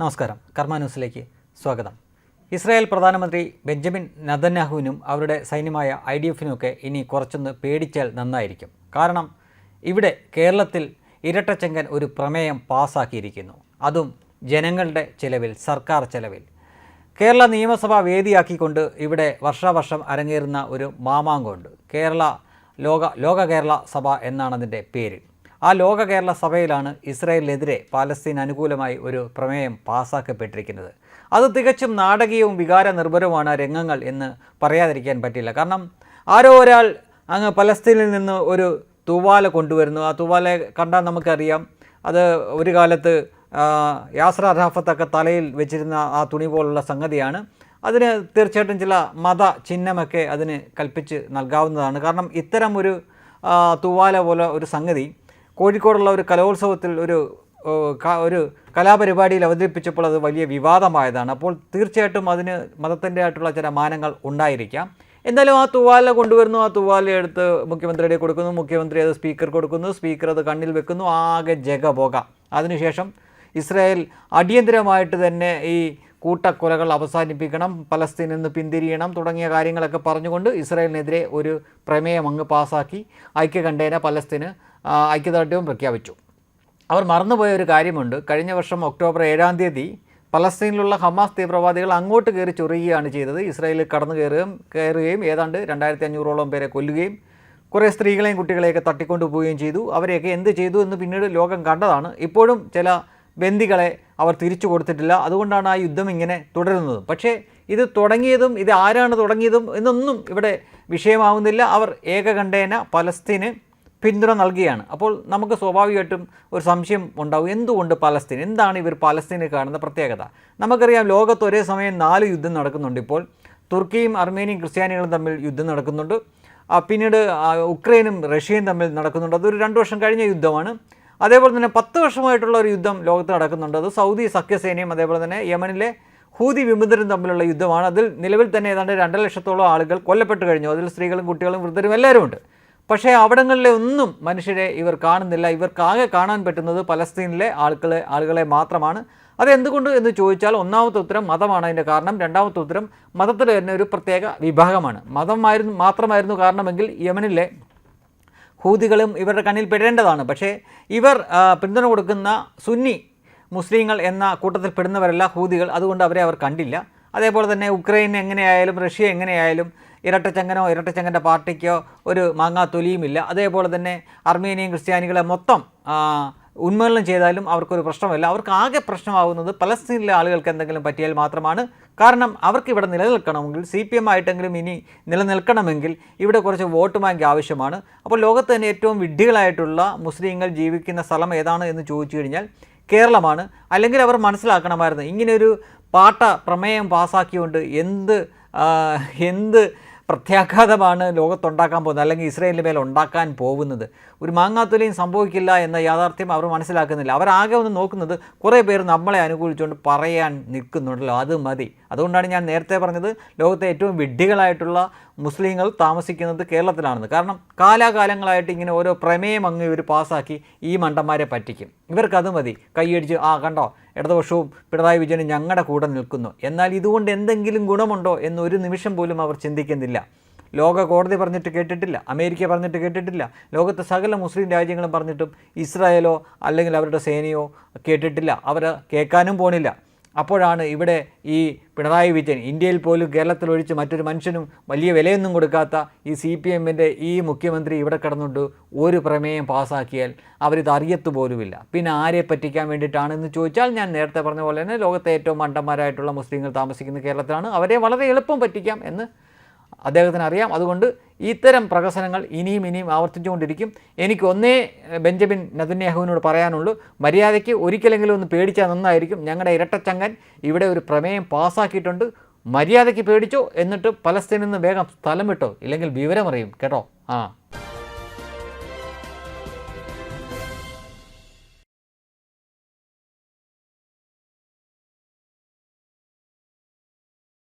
നമസ്കാരം. കർമ്മ ന്യൂസിലേക്ക് സ്വാഗതം. ഇസ്രായേൽ പ്രധാനമന്ത്രി ബെഞ്ചമിൻ നദന്യാഹുവിനും അവരുടെ സൈന്യമായ ഐ ഡി എഫിനുമൊക്കെ ഇനി കുറച്ചൊന്ന് പേടിച്ചാൽ നന്നായിരിക്കും. കാരണം ഇവിടെ കേരളത്തിൽ ഇരട്ടച്ചെങ്കൻ ഒരു പ്രമേയം പാസാക്കിയിരിക്കുന്നു. അതും ജനങ്ങളുടെ ചെലവിൽ സർക്കാർ ചെലവിൽ. കേരള നിയമസഭ വേദിയാക്കിക്കൊണ്ട് ഇവിടെ വർഷാവർഷം അരങ്ങേറുന്ന ഒരു മാമാങ്കമുണ്ട്. കേരള ലോക ലോക കേരള സഭ എന്നാണ് അതിന്റെ പേര്. ആ ലോക കേരള സഭയിലാണ് ഇസ്രായേലിനെതിരെ പാലസ്തീൻ അനുകൂലമായി ഒരു പ്രമേയം പാസ്സാക്കപ്പെട്ടിരിക്കുന്നത് അത് തികച്ചും നാടകീയവും വികാര നിർഭരവുമാണ് രംഗങ്ങൾ എന്ന് പറയാതിരിക്കാൻ പറ്റില്ല. കാരണം ആരോ ഒരാൾ അങ്ങ് പലസ്തീനിൽ നിന്ന് ഒരു തൂവാല കൊണ്ടുവരുന്നു. ആ തൂവാല കണ്ടാൽ നമുക്കറിയാം അത് ഒരു കാലത്ത് യാസ്ര അറാഫത്തൊക്കെ തലയിൽ വെച്ചിരുന്ന ആ തുണി പോലുള്ള സംഗതിയാണ്. അതിന് തീർച്ചയായിട്ടും ചില മത ചിഹ്നമൊക്കെ അതിന് കൽപ്പിച്ച് നൽകാവുന്നതാണ്. കാരണം ഇത്തരം ഒരു തൂവാല പോലെ ഒരു സംഗതി കോഴിക്കോടുള്ള ഒരു കലോത്സവത്തിൽ ഒരു ഒരു കലാപരിപാടിയിൽ അവതരിപ്പിച്ചപ്പോൾ അത് വലിയ വിവാദമായതാണ്. അപ്പോൾ തീർച്ചയായിട്ടും അതിന് മതത്തിന്റെ ആയിട്ടുള്ള ചില മാനങ്ങൾ ഉണ്ടായിരിക്കാം. എന്തായാലും ആ തൂവാല കൊണ്ടുവരുന്നു. ആ തൂവാല എടുത്ത് മുഖ്യമന്ത്രിയുടെ കൊടുക്കുന്നു. മുഖ്യമന്ത്രി അത് സ്പീക്കർ കൊടുക്കുന്നു. സ്പീക്കർ അത് കണ്ണിൽ വെക്കുന്നു. ആകെ ജഗബോഗ അതിനുശേഷം ഇസ്രായേൽ അടിയന്തരമായിട്ട് തന്നെ ഈ കൂട്ടക്കൊലകൾ അവസാനിപ്പിക്കണം. പലസ്തീനിൽ നിന്ന് പിന്തിരിയണം തുടങ്ങിയ കാര്യങ്ങളൊക്കെ പറഞ്ഞുകൊണ്ട് ഇസ്രായേലിനെതിരെ ഒരു പ്രമേയം അങ്ങ് പാസാക്കി. ഐക്യകണ്ഠേന പലസ്തീന് ഐക്യദാർഢ്യവും പ്രഖ്യാപിച്ചു. അവർ മറന്നുപോയ ഒരു കാര്യമുണ്ട്. കഴിഞ്ഞ വർഷം ഒക്ടോബർ ഏഴാം തീയതി പലസ്തീനിലുള്ള ഹമാസ് തീവ്രവാദികൾ അങ്ങോട്ട് കയറി ചൊറിയുകയാണ് ചെയ്തത്. ഇസ്രായേലിൽ കടന്നു കയറുകയും കയറുകയും ഏതാണ്ട് രണ്ടായിരത്തി അഞ്ഞൂറോളം പേരെ കൊല്ലുകയും കുറേ സ്ത്രീകളെയും കുട്ടികളെയൊക്കെ തട്ടിക്കൊണ്ടു പോവുകയും ചെയ്തു. അവരെയൊക്കെ എന്ത് ചെയ്തു എന്ന് പിന്നീട് ലോകം കണ്ടതാണ്. ഇപ്പോഴും ചില ബന്ദികളെ അവർ തിരിച്ചു കൊടുത്തിട്ടില്ല. അതുകൊണ്ടാണ് ആ യുദ്ധം ഇങ്ങനെ തുടരുന്നത്. പക്ഷേ ഇത് തുടങ്ങിയതും ഇത് ആരാണ് തുടങ്ങിയതും എന്നൊന്നും ഇവിടെ വിഷയമാവുന്നില്ല. അവർ ഏകകണ്ഠേന പലസ്തീന് പിന്തുണ നൽകുകയാണ് അപ്പോൾ നമുക്ക് സ്വാഭാവികമായിട്ടും ഒരു സംശയം ഉണ്ടാവും. എന്തുകൊണ്ട് പലസ്തീൻ? എന്താണ് ഇവർ പലസ്തീനിൽ കാണുന്ന പ്രത്യേകത? നമുക്കറിയാം ലോകത്ത് ഒരേ സമയം നാല് യുദ്ധം നടക്കുന്നുണ്ട് ഇപ്പോൾ. തുർക്കിയും അർമേനിയും ക്രിസ്ത്യാനികളും തമ്മിൽ യുദ്ധം നടക്കുന്നുണ്ട്. പിന്നീട് ഉക്രൈനും റഷ്യയും തമ്മിൽ നടക്കുന്നുണ്ട്. അതൊരു രണ്ട് വർഷം കഴിഞ്ഞ യുദ്ധമാണ്. അതേപോലെ തന്നെ പത്ത് വർഷമായിട്ടുള്ള ഒരു യുദ്ധം ലോകത്ത് നടക്കുന്നുണ്ട്. അത് സൗദി സഖ്യസേനയും അതേപോലെ തന്നെ യമനിലെ ഹൂതി വിമുദ്രരും തമ്മിലുള്ള യുദ്ധമാണ്. അതിൽ നിലവിൽ തന്നെ ഏതാണ്ട് രണ്ട് ലക്ഷത്തോളം ആളുകൾ കൊല്ലപ്പെട്ട് കഴിഞ്ഞു. അതിൽ സ്ത്രീകളും കുട്ടികളും വൃദ്ധരും എല്ലാവരും ഉണ്ട് പക്ഷേ അവിടങ്ങളിലെ ഒന്നും മനുഷ്യരെ ഇവർ കാണുന്നില്ല. ഇവർക്കാകെ കാണാൻ പറ്റുന്നത് പലസ്തീനിലെ ആളുകളെ ആളുകളെ മാത്രമാണ്. അതെന്തുകൊണ്ട് എന്ന് ചോദിച്ചാൽ ഒന്നാമത്തെ ഉത്തരം മതമാണ് അതിന്റെ കാരണം. രണ്ടാമത്തെ ഉത്തരം മതത്തിൽ തന്നെ ഒരു പ്രത്യേക വിഭാഗമാണ്. മതമായിരുന്നു മാത്രമായിരുന്നു കാരണമെങ്കിൽ യമനിലെ ഹൂതികളും ഇവരുടെ കണ്ണിൽ പെടേണ്ടതാണ്. പക്ഷേ ഇവർ പിന്തുണ കൊടുക്കുന്ന സുന്നി മുസ്ലിങ്ങൾ എന്ന കൂട്ടത്തിൽ പെടുന്നവരല്ല ഹൂതികൾ. അതുകൊണ്ട് അവരെ അവർ കണ്ടില്ല. അതേപോലെ തന്നെ ഉക്രൈൻ എങ്ങനെയായാലും റഷ്യ എങ്ങനെയായാലും ഇരട്ടച്ചങ്കനോ ഇരട്ടച്ചങ്ങന്റെ പാർട്ടിക്കോ ഒരു മാങ്ങാ തൊലിയുമില്ല. അതേപോലെ തന്നെ അർമേനിയൻ ക്രിസ്ത്യാനികളെ മൊത്തം ഉന്മൂലനം ചെയ്താലും അവർക്കൊരു പ്രശ്നമല്ല. അവർക്ക് ആകെ പ്രശ്നമാകുന്നത് പലസ്തീനിലെ ആളുകൾക്ക് എന്തെങ്കിലും പറ്റിയാൽ മാത്രമാണ്. കാരണം അവർക്ക് ഇവിടെ നിലനിൽക്കണമെങ്കിൽ സി പി എം ആയിട്ടെങ്കിലും ഇനി നിലനിൽക്കണമെങ്കിൽ ഇവിടെ കുറച്ച് വോട്ട് ബാങ്ക് ആവശ്യമാണ്. അപ്പോൾ ലോകത്ത് തന്നെ ഏറ്റവും വിഡ്ഢികളായിട്ടുള്ള മുസ്ലിങ്ങൾ ജീവിക്കുന്ന സ്ഥലം ഏതാണ് എന്ന് ചോദിച്ചു കഴിഞ്ഞാൽ കേരളമാണ്. അല്ലെങ്കിൽ അവർ മനസ്സിലാക്കണമായിരുന്നു ഇങ്ങനെയൊരു പാട്ട പ്രമേയം പാസ്സാക്കിയുകൊണ്ട് എന്ത് എന്ത് പ്രത്യാഘാതമാണ് ലോകത്തുണ്ടാക്കാൻ പോകുന്നത്? അല്ലെങ്കിൽ ഇസ്രയേലിന് മേൽ ഉണ്ടാക്കാൻ പോകുന്നത്? ഒരു മാങ്ങാത്തൊലിയും സംഭവിക്കില്ല എന്ന യാഥാർത്ഥ്യം അവർ മനസ്സിലാക്കുന്നില്ല. അവരാകെ ഒന്ന് നോക്കുന്നത് കുറേ പേർ നമ്മളെ അനുകൂലിച്ചുകൊണ്ട് പറയാൻ നിൽക്കുന്നുണ്ടല്ലോ. അത് മതി. അതുകൊണ്ടാണ് ഞാൻ നേരത്തെ പറഞ്ഞത് ലോകത്തെ ഏറ്റവും വിഡ്ഢികളായിട്ടുള്ള മുസ്ലിങ്ങൾ താമസിക്കുന്നത് കേരളത്തിലാണെന്ന്. കാരണം കാലാകാലങ്ങളായിട്ട് ഇങ്ങനെ ഓരോ പ്രമേയം അങ്ങ് ഇവർ പാസ്സാക്കി ഈ മണ്ടന്മാരെ പറ്റിക്കും. ഇവർക്കത് മതി. കൈയടിച്ച് ആ കണ്ടോ? ഇടതുപക്ഷവും പിണറായി വിജയനും ഞങ്ങളുടെ കൂടെ നിൽക്കുന്നു. എന്നാൽ ഇതുകൊണ്ട് എന്തെങ്കിലും ഗുണമുണ്ടോ എന്ന് ഒരു നിമിഷം പോലും അവർ ചിന്തിക്കുന്നില്ല. ലോക കോടതി പറഞ്ഞിട്ട് കേട്ടിട്ടില്ല അമേരിക്ക പറഞ്ഞിട്ട് കേട്ടിട്ടില്ല ലോകത്തെ സകല മുസ്ലിം രാജ്യങ്ങളും പറഞ്ഞിട്ടും ഇസ്രായേലോ അല്ലെങ്കിൽ അവരുടെ സേനയോ കേട്ടിട്ടില്ല. അവർ കേൾക്കാനും പോണില്ല. അപ്പോഴാണ് ഇവിടെ ഈ പിണറായി വിജയൻ ഇന്ത്യയിൽ പോലും കേരളത്തിൽ ഒഴിച്ച് മറ്റൊരു മനുഷ്യനും വലിയ വിലയൊന്നും കൊടുക്കാത്ത ഈ സി പി എമ്മിന്റെ ഈ മുഖ്യമന്ത്രി ഇവിടെ കിടന്നുകൊണ്ട് ഒരു പ്രമേയം പാസാക്കിയാൽ അവരിത് അറിയത്തു പോലുമില്ല. പിന്നെ ആരെ പറ്റിക്കാൻ വേണ്ടിയിട്ടാണെന്ന് ചോദിച്ചാൽ ഞാൻ നേരത്തെ പറഞ്ഞ പോലെ തന്നെ ലോകത്തെ ഏറ്റവും മണ്ടന്മാരായിട്ടുള്ള മുസ്ലിങ്ങൾ താമസിക്കുന്ന കേരളത്തിലാണ്. അവരെ വളരെ എളുപ്പം പറ്റിക്കാം എന്ന് അദ്ദേഹത്തിന് അറിയാം. അതുകൊണ്ട് ഇത്തരം പ്രഹസനങ്ങൾ ഇനിയും ഇനിയും ആവർത്തിച്ചുകൊണ്ടിരിക്കും. എനിക്ക് ഒന്നേ ബെഞ്ചമിൻ നദന്യാഹുവിനോട് പറയാനുള്ളൂ മര്യാദയ്ക്ക് ഒരിക്കലെങ്കിലും ഒന്ന് പേടിച്ചാൽ നന്നായിരിക്കും. ഞങ്ങളുടെ ഇരട്ടച്ചങ്ങൻ ഇവിടെ ഒരു പ്രമേയം പാസ്സാക്കിയിട്ടുണ്ട് മര്യാദയ്ക്ക് പേടിച്ചോ എന്നിട്ട് പലസ്തീനിൽ നിന്ന് വേഗം സ്ഥലം വിട്ടോ? ഇല്ലെങ്കിൽ വിവരമറിയും കേട്ടോ? ആ.